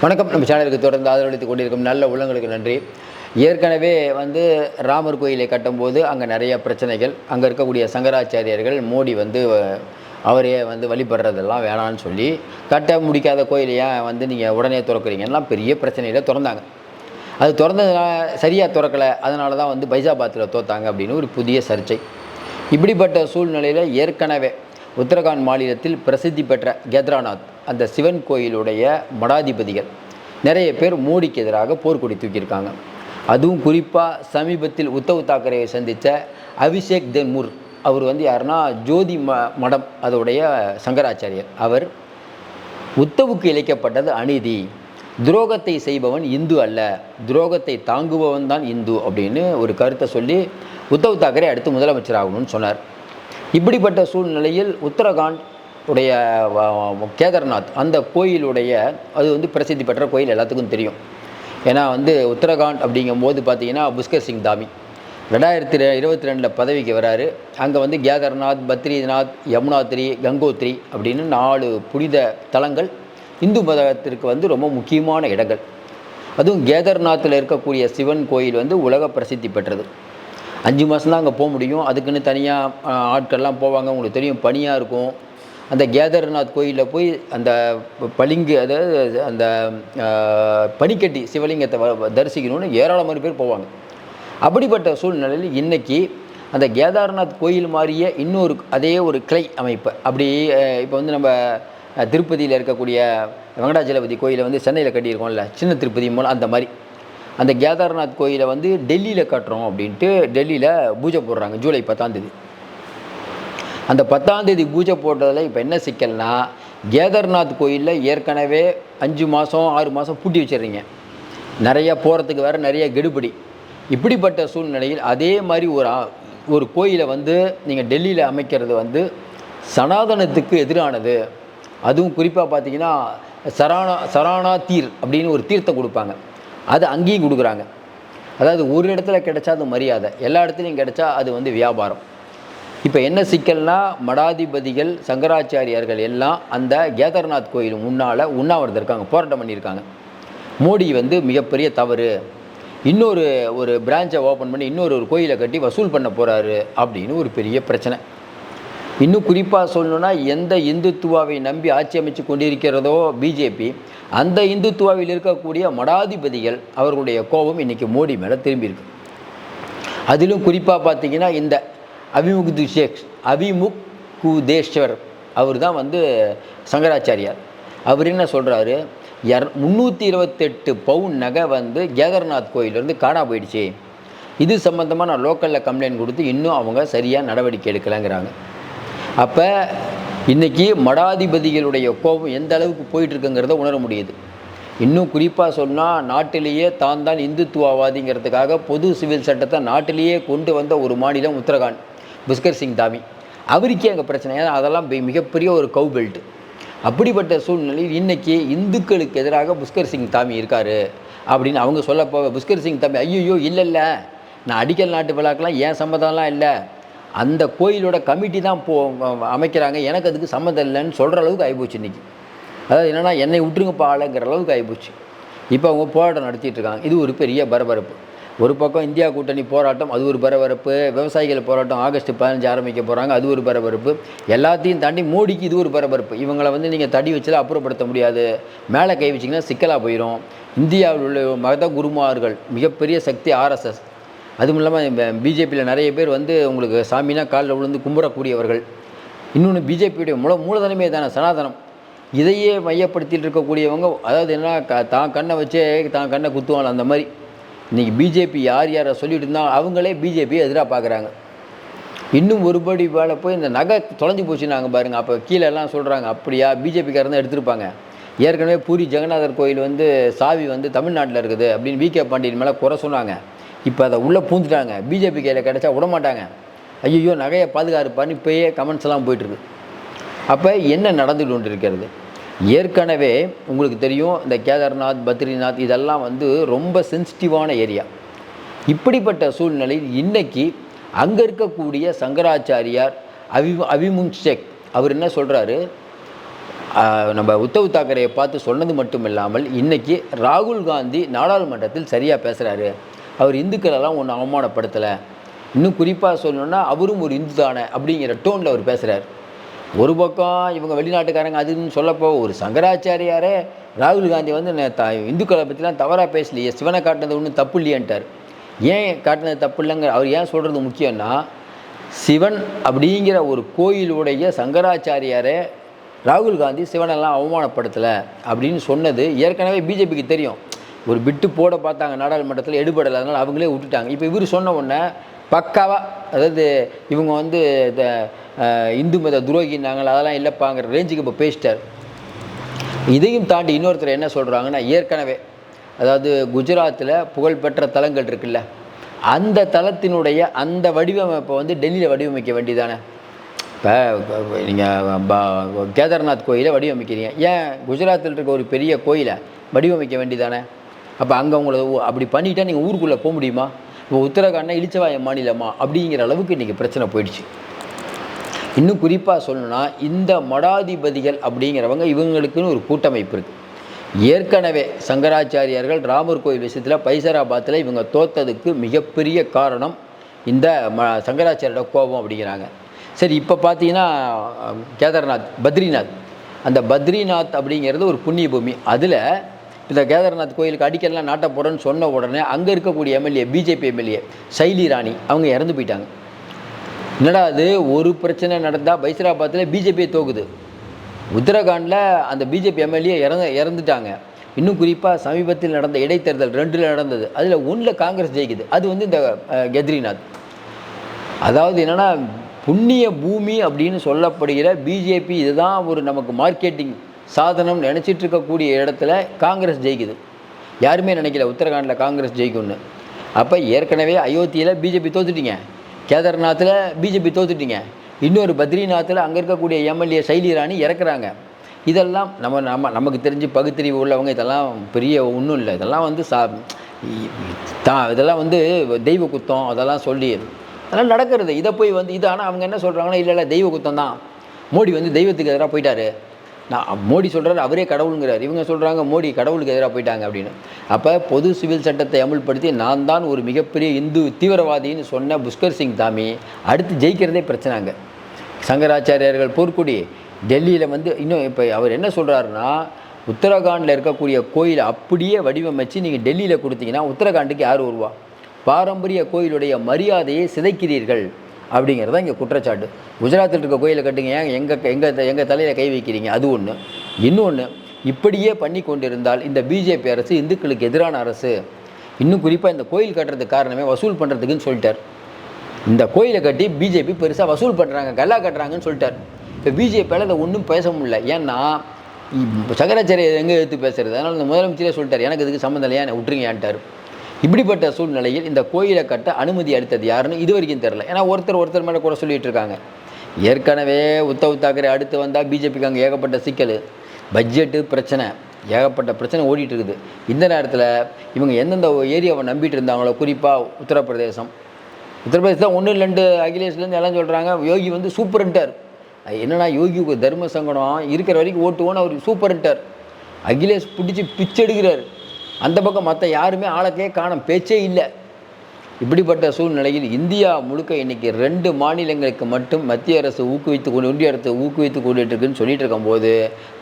வணக்கம். நம்ம சேனலுக்கு தொடர்ந்து ஆதரவளித்துக் கொண்டிருக்கும் நல்ல உள்ளங்களுக்கு நன்றி. ஏற்கனவே வந்து ராமர் கோயிலை கட்டும்போது அங்கே நிறைய பிரச்சனைகள் அங்கே இருக்கக்கூடிய சங்கராச்சாரியர்கள் மோடி வந்து அவரே வந்து வழிபடுறதெல்லாம் வேணான்னு சொல்லி கட்ட முடிக்காத கோயிலை ஏன் வந்து நீங்கள் உடனே திறக்கிறீங்கன்னா பெரிய பிரச்சனையில் திறந்தாங்க. அது திறந்ததுனால சரியாக திறக்கலை அதனால தான் வந்து பைசாபாத்தில் தோத்தாங்க அப்படின்னு ஒரு புதிய சர்ச்சை. இப்படிப்பட்ட சூழ்நிலையில் ஏற்கனவே உத்தரகாண்ட் மாநிலத்தில் பிரசித்தி பெற்ற கேத்ராநாத் அந்த சிவன் கோயிலுடைய மடாதிபதிகள். நிறைய பேர் மோடிக்கு எதிராக போர்க்கொடி தூக்கியிருக்காங்க. அதுவும் குறிப்பாக சமீபத்தில் உத்தவ் தாக்கரேவை சந்தித்த அபிஷேக் தென்முர். அவர் வந்து யாருன்னா ஜோதி ம மடம் அதோடைய சங்கராச்சாரியர். அவர் உத்தவுக்கு இழைக்கப்பட்டது அநீதி. துரோகத்தை செய்பவன் இந்து அல்ல. துரோகத்தை தாங்குபவன் தான் இந்து அப்படின்னு ஒரு கருத்தை சொல்லி உத்தவ் தாக்கரே அடுத்து முதலமைச்சர் ஆகணும்னு சொன்னார். இப்படிப்பட்ட சூழ்நிலையில் உத்தரகாண்ட் உடைய கேதார்நாத் அந்த கோயிலுடைய அது வந்து பிரசித்தி பெற்ற கோயில் எல்லாத்துக்கும் தெரியும். ஏன்னா வந்து உத்தரகாண்ட் அப்படிங்கும்போது பார்த்தீங்கன்னா புஷ்கர் சிங் தாமி. ரெண்டாயிரத்தி இருபத்தி ரெண்டில் பதவிக்கு வராரு. அங்கே வந்து கேதார்நாத் பத்ரிநாத் யமுனாத்ரி கங்கோத்ரி அப்படின்னு நாலு புனித தலங்கள் இந்து மதத்திற்கு வந்து ரொம்ப முக்கியமான இடங்கள். அதுவும் கேதார்நாத்தில் இருக்கக்கூடிய சிவன் கோயில் வந்து உலக பிரசித்தி பெற்றது. அஞ்சு மாதம் தான் அங்கே போக முடியும். அதுக்குன்னு தனியாக ஆட்கள்லாம் போவாங்க. உங்களுக்கு தெரியும் பனியாக இருக்கும். அந்த கேதார்நாத் கோயிலில் போய் அந்த பளிங்கு அதாவது அந்த பனிக்கட்டி சிவலிங்கத்தை வ- தரிசிக்கணும்னு ஏராளமான பேர் போவாங்க. அப்படிப்பட்ட சூழ்நிலையில் இன்றைக்கி அந்த கேதார்நாத் கோயில் மாதிரியே இன்னொரு அதே ஒரு கிளை அமைப்பு. அப்படி இப்போ வந்து நம்ம திருப்பதியில் இருக்கக்கூடிய வெங்கடாஜலபதி கோயிலை வந்து சென்னையில் கட்டியிருக்கோம்ல சின்ன திருப்பதி மூலம் அந்த மாதிரி அந்த கேதார்நாத் கோயிலை வந்து டெல்லியில் கட்டுறோம் அப்படின்ட்டு டெல்லியில் பூஜை போடுறாங்க ஜூலை பத்தாம் தேதி. அந்த பத்தாம் தேதி பூஜை போட்டதில் இப்போ என்ன சிக்கல்னா கேதார்நாத் கோயிலில் ஏற்கனவே அஞ்சு மாதம் ஆறு மாதம் பூட்டி வச்சிடுறீங்க. நிறையா போகிறதுக்கு வேறு நிறைய கெடுபிடி. இப்படிப்பட்ட சூழ்நிலையில் அதே மாதிரி ஒரு ஒரு கோயிலை வந்து நீங்கள் டெல்லியில் அமைக்கிறது வந்து சனாதனத்துக்கு எதிரானது. அதுவும் குறிப்பாக பார்த்தீங்கன்னா சரானா சரானா தீர் அப்படின்னு ஒரு தீர்த்தம் கொடுப்பாங்க. அது அங்கேயும் கொடுக்குறாங்க. அதாவது ஒரு இடத்துல கிடைச்சா அது மரியாதை எல்லா இடத்துலையும் கிடைச்சா அது வந்து வியாபாரம். இப்போ என்ன சிக்கல்னா மடாதிபதிகள் சங்கராச்சாரியார்கள் எல்லாம் அந்த கேதார்நாத் கோயில் முன்னால் உண்ணாவிரதம் இருக்காங்க போராட்டம் பண்ணியிருக்காங்க. மோடி வந்து மிகப்பெரிய தவறு. இன்னொரு ஒரு பிரான்ச்சை ஓப்பன் பண்ணி இன்னொரு ஒரு கோயிலை கட்டி வசூல் பண்ண போகிறாரு அப்படின்னு ஒரு பெரிய பிரச்சனை. இன்னும் குறிப்பாக சொல்லணும்னா எந்த இந்துத்துவாவை நம்பி ஆட்சி அமைச்சு கொண்டிருக்கிறதோ பிஜேபி அந்த இந்துத்துவாவில் இருக்கக்கூடிய மடாதிபதிகள் அவர்களுடைய கோபம் இன்னைக்கு மோடி மேலே திரும்பியிருக்கு அதிலும் குறிப்பாக பார்த்தீங்கன்னா இந்த அபிமுக்து ஷேக் அபிமுக் குதேஸ்வர் அவர் தான் வந்து சங்கராச்சாரியார். அவர் என்ன சொல்கிறாரு இர முந்நூற்றி இருபத்தெட்டு பவுன் நகை வந்து கேதர்நாத் கோயிலேருந்து காணா போயிடுச்சு. இது சம்மந்தமாக நான் லோக்கலில் கம்ப்ளைண்ட் கொடுத்து இன்னும் அவங்க சரியாக நடவடிக்கை எடுக்கலைங்கிறாங்க. அப்போ இன்றைக்கி மடாதிபதிகளுடைய கோபம் எந்த அளவுக்கு போயிட்டுருக்குங்கிறத உணர முடியுது. இன்னும் குறிப்பாக சொன்னால் நாட்டிலேயே தான் தான் இந்துத்துவவாதிங்கிறதுக்காக பொது சிவில் சட்டத்தை நாட்டிலேயே கொண்டு வந்த ஒரு மாநிலம் உத்தரகாண்ட். புஷ்கர் சிங் தாமி அவருக்கே அங்கே பிரச்சனை. ஏன்னா அதெல்லாம் மிகப்பெரிய ஒரு கவு பெல்ட் அப்படிப்பட்ட சூழ்நிலையில் இன்றைக்கி இந்துக்களுக்கு எதிராக புஷ்கர் சிங் தாமி இருக்கார் அப்படின்னு அவங்க சொல்ல போக புஷ்கர் சிங் தாமி ஐயோ இல்லை இல்லை. நான் அடிக்கல் நாட்டு விழாக்கெலாம் ஏன் சம்மதம்லாம் இல்லை. அந்த கோயிலோட கமிட்டி தான் போ அமைக்கிறாங்க. எனக்கு அதுக்கு சம்மந்தம் இல்லைன்னு சொல்கிற அளவுக்கு ஆகிப்போச்சு இன்றைக்கி அதாவது என்னென்னா என்னை விட்டுருங்கப்பா ஆளுங்கிற அளவுக்கு ஆகிப்போச்சு இப்போ அவங்க போராட்டம் நடத்திட்டு இருக்காங்க. இது ஒரு பெரிய பரபரப்பு. ஒரு பக்கம் இந்தியா கூட்டணி போராட்டம் அது ஒரு பரபரப்பு. விவசாயிகள் போராட்டம் ஆகஸ்ட் பதினஞ்சு ஆரம்பிக்க போகிறாங்க அது ஒரு பரபரப்பு. எல்லாத்தையும் தாண்டி மோடிக்கு இது ஒரு பரபரப்பு. இவங்களை வந்து நீங்கள் தடி வச்சுலாம் அப்புறப்படுத்த முடியாது. மேலே கை வச்சிங்கன்னா சிக்கலாக போயிடும் இந்தியாவில் உள்ள மத குருமார்கள் மிகப்பெரிய சக்தி ஆர்எஸ்எஸ் அதுவும் இல்லாமல் பிஜேபியில் நிறைய பேர் வந்து உங்களுக்கு சாமினா காலில் விழுந்து கும்பிடக்கூடியவர்கள் இன்னொன்று பிஜேபியுடைய மூல மூலதனமே தானே சனாதனம். இதையே மையப்படுத்திட்டு இருக்கக்கூடியவங்க அதாவது என்ன க தான் கண்ணை வச்சே தான் கண்ணை குத்துவாங்க அந்த மாதிரி. இன்றைக்கி பிஜேபி யார் யாரை சொல்லிட்டு இருந்தால் அவங்களே பிஜேபியை எதிராக பார்க்குறாங்க. இன்னும் ஒருபடி வேலை போய் இந்த நகை தொலைஞ்சு போச்சுன்னாங்க பாருங்கள் அப்போ கீழே எல்லாம் சொல்கிறாங்க அப்படியா பிஜேபிக்காரன் தான் எடுத்திருப்பாங்க. ஏற்கனவே பூரி ஜெகநாதர் கோயில் வந்து சாவி வந்து தமிழ்நாட்டில் இருக்குது அப்படின்னு வி கே பாண்டியன் மேலே குறை சொன்னாங்க. இப்போ அதை உள்ளே பூந்துட்டாங்க. பிஜேபி கையில் கிடைச்சா விட மாட்டாங்க. ஐயோ நகையை பாதுகாருப்பான்னு இப்போயே கமெண்ட்ஸ் எல்லாம் போயிட்டுருக்கு அப்போ என்ன நடந்துட்டு கொண்டு இருக்கிறது? ஏற்கனவே உங்களுக்கு தெரியும் இந்த கேதார்நாத் பத்ரிநாத் இதெல்லாம் வந்து ரொம்ப சென்சிட்டிவான ஏரியா இப்படிப்பட்ட சூழ்நிலையில் இன்றைக்கி அங்கே இருக்கக்கூடிய சங்கராச்சாரியார் அவி அவிமுன் ஷேக் அவர் என்ன சொல்கிறாரு நம்ம உத்தவ் தாக்கரேயை பார்த்து சொன்னது மட்டும் இல்லாமல் இன்றைக்கி ராகுல் காந்தி நாடாளுமன்றத்தில் சரியாக பேசுகிறாரு அவர் இந்துக்களெல்லாம் ஒன்றும் அவமானப்படுத்தலை. இன்னும் குறிப்பாக சொல்லணுன்னா அவரும் ஒரு இந்து தானே அப்படிங்கிற டோனில் அவர் பேசுகிறார் ஒரு பக்கம் இவங்க வெளிநாட்டுக்காரங்க அதுன்னு சொல்லப்போ ஒரு சங்கராச்சாரியாரே ராகுல் காந்தி வந்து த இந்துக்களை பற்றிலாம் தவறாக பேசலையே சிவனை காட்டினது ஒன்றும் தப்பு இல்லையன்ட்டார். ஏன் காட்டினது தப்பு இல்லைங்க? அவர் ஏன் சொல்கிறது முக்கியம்னா சிவன் அப்படிங்கிற ஒரு கோயிலுடைய சங்கராச்சாரியாரே ராகுல் காந்தி சிவனெல்லாம் அவமானப்படுத்தலை அப்படின்னு சொன்னது ஏற்கனவே பிஜேபிக்கு தெரியும். ஒரு பிட்டு போட பார்த்தாங்க நாடாளுமன்றத்தில் எடுபடலை அதனால் அவங்களே விட்டுட்டாங்க. இப்போ இவர் சொன்ன உடனே பக்காவாக அதாவது இவங்க வந்து இந்த இந்து மத துரோகினாங்களா அதெல்லாம் இல்லைப்பாங்கிற ரேஞ்சுக்கு இப்போ பேசிட்டார். இதையும் தாண்டி இன்னொருத்தர் என்ன சொல்கிறாங்கன்னா ஏற்கனவே அதாவது குஜராத்தில் புகழ்பெற்ற தலங்கள் இருக்குல்ல அந்த தலத்தினுடைய அந்த வடிவமைப்பை வந்து டெல்லியில் வடிவமைக்க வேண்டியதானே? இப்போ நீங்கள் கேதார்நாத் கோயிலை வடிவமைக்கிறீங்க. ஏன் குஜராத்தில் இருக்க ஒரு பெரிய கோயிலை வடிவமைக்க வேண்டியதானே? அப்போ அங்கே உங்களை அப்படி பண்ணிட்டால் நீங்கள் ஊருக்குள்ளே போக முடியுமா? இப்போ உத்தரகாண்ட்னா இளிச்சவாய மாநிலமா? அப்படிங்கிற அளவுக்கு இன்றைக்கி பிரச்சனை போயிடுச்சு. இன்னும் குறிப்பாக சொல்லணும்னா இந்த மடாதிபதிகள் அப்படிங்கிறவங்க இவங்களுக்குன்னு ஒரு கூட்டமைப்பு இருக்குது ஏற்கனவே சங்கராச்சாரியார்கள் ராமர் கோயில் விஷயத்தில் பைசராபாத்தில் இவங்க தோத்ததுக்கு மிகப்பெரிய காரணம் இந்த ம சங்கராச்சாரியோட கோபம் அப்படிங்கிறாங்க. சரி இப்போ பார்த்தீங்கன்னா கேதார்நாத் பத்ரிநாத். அந்த பத்ரிநாத் அப்படிங்கிறது ஒரு புண்ணிய பூமி அதில் இந்த கேதார்நாத் கோயிலுக்கு அடிக்கலாம் நாட்ட போகிறேன்னு சொன்ன உடனே அங்கே இருக்கக்கூடிய MLA BJP MLA Shaili Rani அவங்க இறந்து போயிட்டாங்க. என்னடா அது? ஒரு பிரச்சனை நடந்தால் பைசராபாத்தில் பிஜேபியை தோக்குது. உத்தரகாண்டில் அந்த பிஜேபி எம்எல்ஏ இறந்து இறந்துட்டாங்க. இன்னும் குறிப்பாக சமீபத்தில் நடந்த இடைத்தேர்தல் ரெண்டில் நடந்தது. அதில் ஒன்றில் காங்கிரஸ் ஜெயிக்குது. அது வந்து இந்த கெத்ரிநாத். அதாவது என்னென்னா புண்ணிய பூமி அப்படின்னு சொல்லப்படுகிற பிஜேபி இதுதான் ஒரு நமக்கு மார்க்கெட்டிங் சாதனம் நினச்சிட்டு இருக்கக்கூடிய இடத்துல காங்கிரஸ் ஜெயிக்குது. யாருமே நினைக்கல உத்தரகாண்டில் காங்கிரஸ் ஜெயிக்கும்னு. அப்போ ஏற்கனவே அயோத்தியில் பிஜேபி தோத்துட்டீங்க. கேதார்நாத்தில் பிஜேபி தோத்துட்டீங்க. இன்னொரு பத்ரிநாத்தில் அங்கே இருக்கக்கூடிய எம்எல்ஏ சைலி ராணி இறக்குறாங்க. இதெல்லாம் நம்ம நம்ம நமக்கு தெரிஞ்சு பகுத்தறிவு உள்ளவங்க இதெல்லாம் பெரிய ஒன்றும் இல்லை. இதெல்லாம் வந்து சா தான் இதெல்லாம் வந்து தெய்வ குத்தம் அதெல்லாம் சொல்லி அதெல்லாம் நடக்கிறது. இதை போய் வந்து இது ஆனால் அவங்க என்ன சொல்கிறாங்கன்னா இல்லை இல்லை தெய்வ குத்தம் தான். மோடி வந்து தெய்வத்துக்கு எதிராக போயிட்டாரு. நான் மோடி சொல்கிறார் அவரே கடவுளுங்கிறார். இவங்க சொல்கிறாங்க மோடி கடவுளுக்கு எதிராக போயிட்டாங்க அப்படின்னு. அப்போ பொது சிவில் சட்டத்தை அமுல்படுத்தி நான் தான் ஒரு மிகப்பெரிய இந்து தீவிரவாதின்னு சொன்ன புஷ்கர் சிங் தாமி அடுத்து ஜெயிக்கிறதே பிரச்சனைங்க சங்கராச்சாரியார்கள் போர்க்குடி டெல்லியில் வந்து இன்னும் இப்போ அவர் என்ன சொல்கிறாருன்னா உத்தரகாண்டில் இருக்கக்கூடிய கோயிலை அப்படியே வடிவமைச்சு நீங்கள் டெல்லியில் கொடுத்தீங்கன்னா உத்தரகாண்டுக்கு யார் வருவா? பாரம்பரிய கோயிலுடைய மரியாதையை சிதைக்கிறீர்கள். அப்படிங்கிறது இங்கே குற்றச்சாட்டு. குஜராத்தில் இருக்க கோயிலை கட்டுங்க. ஏன் எங்கள் எங்கள் எங்கள் தலையில் கை வைக்கிறீங்க? அது ஒன்று இன்னொன்று இப்படியே பண்ணி கொண்டிருந்தால் இந்த பிஜேபி அரசு இந்துக்களுக்கு எதிரான அரசு. இன்னும் குறிப்பாக இந்த கோயில் கட்டுறதுக்கு காரணமே வசூல் பண்ணுறதுக்குன்னு சொல்லிட்டார். இந்த கோயிலை கட்டி பிஜேபி பெருசாக வசூல் பண்ணுறாங்க கல்லா கட்டுறாங்கன்னு சொல்லிட்டார். இப்போ பிஜேபியால் அதை ஒன்றும் பேச முடியல. ஏன்னா இ- எங்கே எடுத்து பேசுறது? அதனால் இந்த முதலமைச்சரே சொல்லிட்டார். எனக்கு இதுக்கு சம்மந்தம் இல்லையா? என்னை விட்டுருங்கன்ட்டார் இப்படிப்பட்ட சூழ்நிலையில் இந்த கோயிலை கட்ட அனுமதி அளித்தது யாருன்னு இது வரைக்கும் தெரில ஏன்னா ஒருத்தர் ஒருத்தர் மேலே கூட சொல்லிட்டு இருக்காங்க. ஏற்கனவே உத்தவ் தாக்கரே அடுத்து வந்தால் பிஜேபிக்கு அங்கே ஏகப்பட்ட சிக்கல். பட்ஜெட்டு பிரச்சனை. ஏகப்பட்ட பிரச்சனை ஓடிட்டு இருக்குது. இந்த நேரத்தில் இவங்க எந்தெந்த ஏரியாவை நம்பிட்டு இருந்தாங்களோ குறிப்பாக உத்தரப்பிரதேசம். உத்தரப்பிரதேசம் ஒன்று ரெண்டு அகிலேஷ்லேருந்து எல்லாம் சொல்கிறாங்க யோகி வந்து சூப்பரன்ட்டார். என்னென்னா யோகிக்கு தர்ம சங்கடம். இருக்கிற வரைக்கும் ஓட்டுவோன்னு அவர் சூப்பரன்ட்டார். அகிலேஷ் பிடிச்சி பிச்செடுக்கிறார் அந்த பக்கம் மற்ற யாருமே ஆளத்தையே காணும் பேச்சே இல்லை. இப்படிப்பட்ட சூழ்நிலையில் இந்தியா முழுக்க இன்றைக்கி ரெண்டு மாநிலங்களுக்கு மட்டும் மத்திய அரசு ஊக்குவித்து கொண்டு ஒன்றிய அரசு ஊக்குவித்து கொண்டுட்டுருக்குன்னு சொல்லிட்டு இருக்கும்போது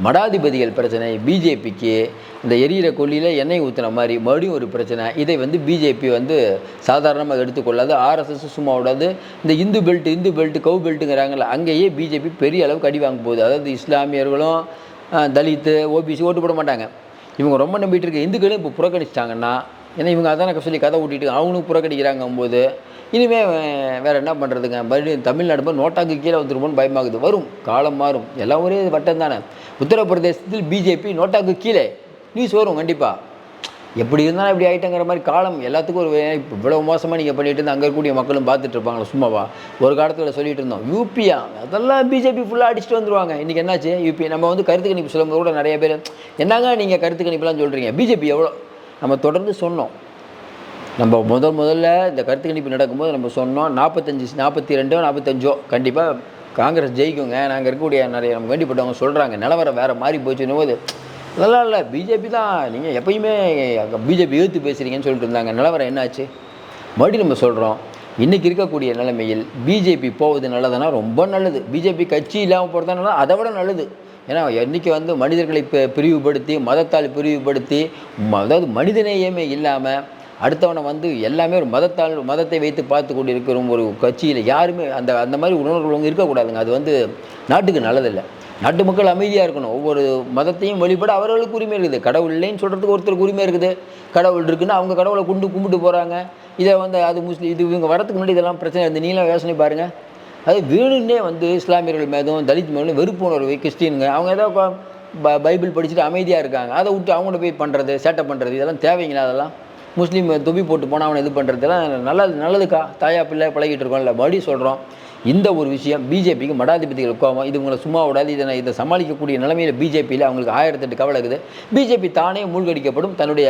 மடாதிபதிகள் பிரச்சனை பிஜேபிக்கு இந்த எரியிற கொல்லியில் எண்ணெய் ஊற்றுன மாதிரி மறுபடியும் ஒரு பிரச்சனை. இதை வந்து பிஜேபி வந்து சாதாரணமாக எடுத்துக்கொள்ளாது. ஆர்எஸ்எஸ் சும்மா விடாது. இந்த Hindu belt Hindu belt cow பெல்ட்டுங்கிறாங்கல்ல அங்கேயே பிஜேபி பெரிய அளவுக்கு அடி வாங்க போகுது. அதாவது இஸ்லாமியர்களும் தலித்து ஓபிசி ஓட்டு போட மாட்டாங்க. இவங்க ரொம்ப நம்பிட்டு இருக்க இந்துக்களும் இப்போ புறக்கணிச்சிட்டாங்கன்னா ஏன்னா இவங்க அதான சொல்லி கதை ஓட்டிட்டு அவங்களும் புறக்கணிக்கிறாங்க போது இனிமேல் வே- என்ன பண்ணுறதுங்க மறுபடியும் தமிழ்நாடு போய் நோட்டாக்கு கீழே வந்துருமோன்னு பயமாகுது. வரும் காலம் மாறும். எல்லாம் ஒரே வட்டம் தானே உத்தரப்பிரதேசத்தில் பிஜேபி நோட்டாக்கு கீழே. நியூஸ் வரும் கண்டிப்பாக எப்படி இருந்தாலும் இப்படி ஆயிட்டங்கிற மாதிரி காலம் எல்லாத்துக்கும் ஒரு இப்போ இவ்வளோ மோசமாக நீங்கள் பண்ணிட்டு இருந்து அங்கே இருக்கக்கூடிய மக்களும் பார்த்துட்டு இருப்பாங்களா? சும்மாவா? ஒரு காலத்தில் சொல்லிட்டு இருந்தோம். யூபியா அதெல்லாம் பிஜேபி ஃபுல்லாக அடிச்சுட்டு வந்துருவாங்க. இன்றைக்கி என்னாச்சு? யூபி நம்ம வந்து கருத்து கணிப்பு சொல்லும்போது கூட நிறைய பேர் என்னங்க நீங்கள் கருத்து கணிப்புலாம் சொல்கிறீங்க பிஜேபி எவ்வளோ? நம்ம தொடர்ந்து சொன்னோம். நம்ம முதல் முதல்ல இந்த கருத்து கணிப்பு நடக்கும்போது நம்ம சொன்னோம் நாற்பத்தஞ்சு நாற்பத்தி ரெண்டோ நாற்பத்தஞ்சோ கண்டிப்பாக காங்கிரஸ் ஜெயிக்குங்க. நாங்கள் இருக்கக்கூடிய நிறைய நம்ம வேண்டிப்பட்டவங்க சொல்கிறாங்க நிலவரம் வேறு மாதிரி போச்சுன்னு போது அதெல்லாம் இல்லை பிஜேபி தான். நீங்கள் எப்பயுமே பிஜேபி எதிர்த்து பேசுகிறீங்கன்னு சொல்லிட்டு இருந்தாங்க. நிலவரம் என்னாச்சு? மறுபடியும் நம்ம சொல்கிறோம் இன்றைக்கி இருக்கக்கூடிய நிலைமையில் பிஜேபி போவது நல்லதுன்னா ரொம்ப நல்லது. பிஜேபி கட்சி இல்லாமல் போகிறதா நல்லது அதை விட நல்லது. ஏன்னா இன்றைக்கி வந்து மனிதர்களை பிரிவுபடுத்தி மதத்தால் பிரிவுபடுத்தி அதாவது மனிதநேயமே இல்லாமல் அடுத்தவனை வந்து எல்லாமே ஒரு மதத்தால் மதத்தை வைத்து பார்த்து கொண்டு இருக்கிற ஒரு கட்சியில் யாருமே அந்த அந்த மாதிரி உணர்வுகள் இருக்கக்கூடாதுங்க. அது வந்து நாட்டுக்கு நல்லதில்லை. நாட்டு மக்கள் அமைதியாக இருக்கணும். ஒவ்வொரு மதத்தையும் வழிபட அவர்களுக்கு உரிமை இருக்குது. கடவுள் இல்லைன்னு சொல்கிறதுக்கு ஒருத்தருக்கு உரிமை இருக்குது. கடவுள் இருக்குன்னு அவங்க கடவுளை குண்டு கும்பிட்டு போகிறாங்க இதை வந்து அது முஸ்லீம் இது இவங்க வரதுக்கு முன்னாடி இதெல்லாம் பிரச்சனை இந்த நீலாம் யோசனை பாருங்கள் அது வேணும்னே வந்து இஸ்லாமியர்கள் மேதும் தலித் மேலும் வெறுப்பு உணர்வு கிறிஸ்டின்ங்க அவங்க ஏதோ ப- பைபிள் படிச்சுட்டு அமைதியாக இருக்காங்க. அதை விட்டு அவங்கள போய் பண்ணுறது சேட்டை பண்ணுறது இதெல்லாம் தேவைங்களா அதெல்லாம்? முஸ்லீம் தொப்பி போட்டு போனால் அவனை இது பண்ணுறதுலாம் நல்லது நல்லதுக்கா. தாயா பிள்ளை பழகிட்டு இருக்கோம்ல. மறுபடியும் சொல்கிறோம் இந்த ஒரு விஷயம் பிஜேபிக்கு மடாதிபதிகள் கோபம். இது உங்களை சும்மா விடாது. இதை இதை சமாளிக்கக்கூடிய நிலைமையில் பிஜேபியில் அவங்களுக்கு ஆயிரத்தெட்டு கவலை இருக்குது. பிஜேபி தானே மூழ்கடிக்கப்படும். தன்னுடைய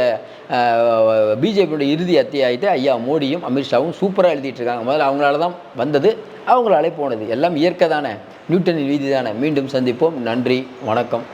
பிஜேபியுடைய இறுதி அத்தியாயத்தை ஐயா மோடியும் அமித்ஷாவும் சூப்பராக எழுதிட்டு இருக்காங்க. முதல்ல அவங்களால தான் வந்தது. அவங்களாலே போனது. எல்லாம் இயற்கை தானே. நியூட்டனின் வீதி தானே மீண்டும் சந்திப்போம். நன்றி. வணக்கம்.